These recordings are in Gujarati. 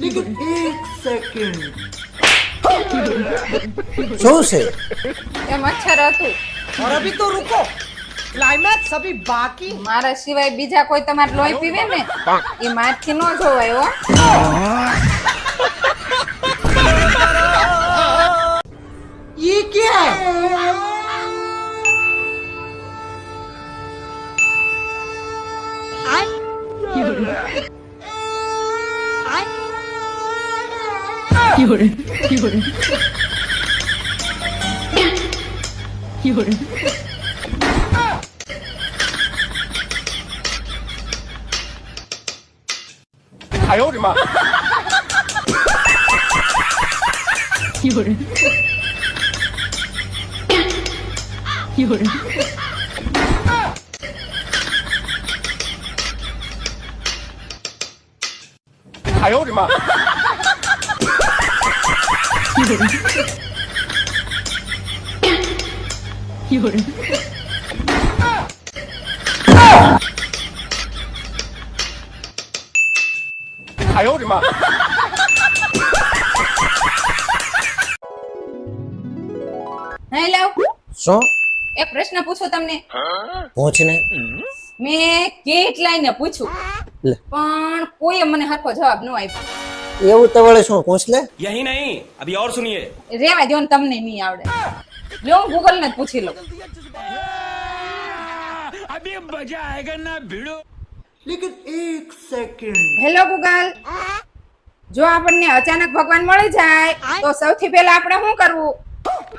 लेकिन एक सेकंड શું છે એ મચ્છર હતું और अभी तो रुको क्लाइमैक्स अभी बाकी મારા સિવાય બીજા કોઈ તમારે લોહી પીવે ને એ મારથી ન જોવાય હો 有人有人。有人。哎呦我的妈。有人。有人。哎呦我的妈。有人。哎呦我的妈！અહીં લાવ શું એક પ્રશ્ન પૂછો તમને પૂછને મેં કેટલાય ને પૂછ્યું પણ કોઈએ મને હરખો જવાબ ન આપ્યો એવું તો વળે શું પૂછ લે यही नहीं अभी और सुनिए રેવા દો ને તમને નહીં આવડે જો હું ગૂગલ ને જ પૂછી લઉં अभी मजा आएगा ना भिड़ो लेकिन एक सेकंड હેલો ગૂગલ જો આપણને અચાનક ભગવાન મળી જાય તો સૌથી પહેલા આપણે શું કરવું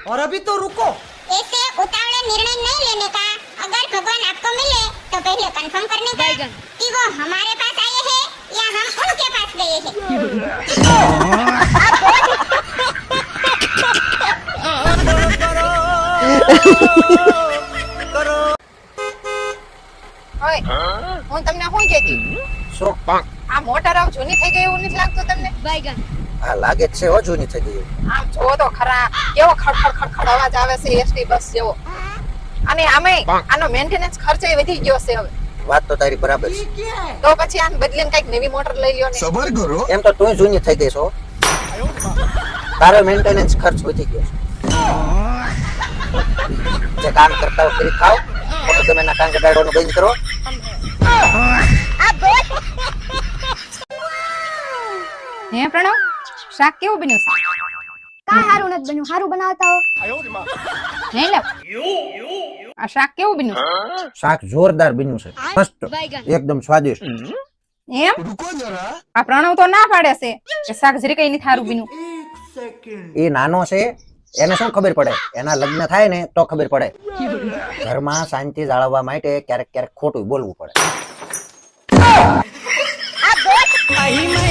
और अभी तो रुको ऐसे उतावले निर्णय नहीं लेने का अगर भगवान आपको मिले तो पहले कंफर्म करने का कि वो हमारे पास હું તમને શું કહેતી? શું આ મોટર આવ જૂની થઈ ગઈ એવું નથી લાગતું તમને? આ લાગે છે હો જૂની થઈ ગઈ આમ જો તો ખરા કેવો ખડખડ ખડખડ અવાજ આવે છે એસટી બસ જેવો. અને આમે આનો મેન્ટેનન્સ ખર્ચો વધી ગયો છે હવે. વાત તો તારી બરાબર છે. તો પછી આને બદલીને કંઈક નવી મોટર લઈ લ્યો ને. સબર કરો. એમ તો તું જૂની થઈ ગઈ છો. તારો મેન્ટેનન્સ ખર્ચ વધી ગયો જે કામ કરતા હોય કરી ખાઓ મોટો તમે ના કાંગ ગાડવાનું બંધ કરો. હે પ્રણવ શાક કેવું બન્યું છે? કા હારું નથી બન્યું. હારું બનાવતા હો. હે લે. આ શાક કેવું બન્યું શાક જોરદાર બન્યું છે. મસ્ત એકદમ સ્વાદિષ્ટ. એમ? આ પ્રણવ તો ના પાડે છે. કે શાક જરી કઈ નહીં થારું બન્યું. એ નાનો છે એને શું ખબર પડે? એના લગ્ન થાય ને તો ખબર પડે. ઘરમાં શાંતિ જાળવવા માટે ક્યારેક ક્યારેક ખોટું બોલવું પડે. આ દોસ્ત મહિને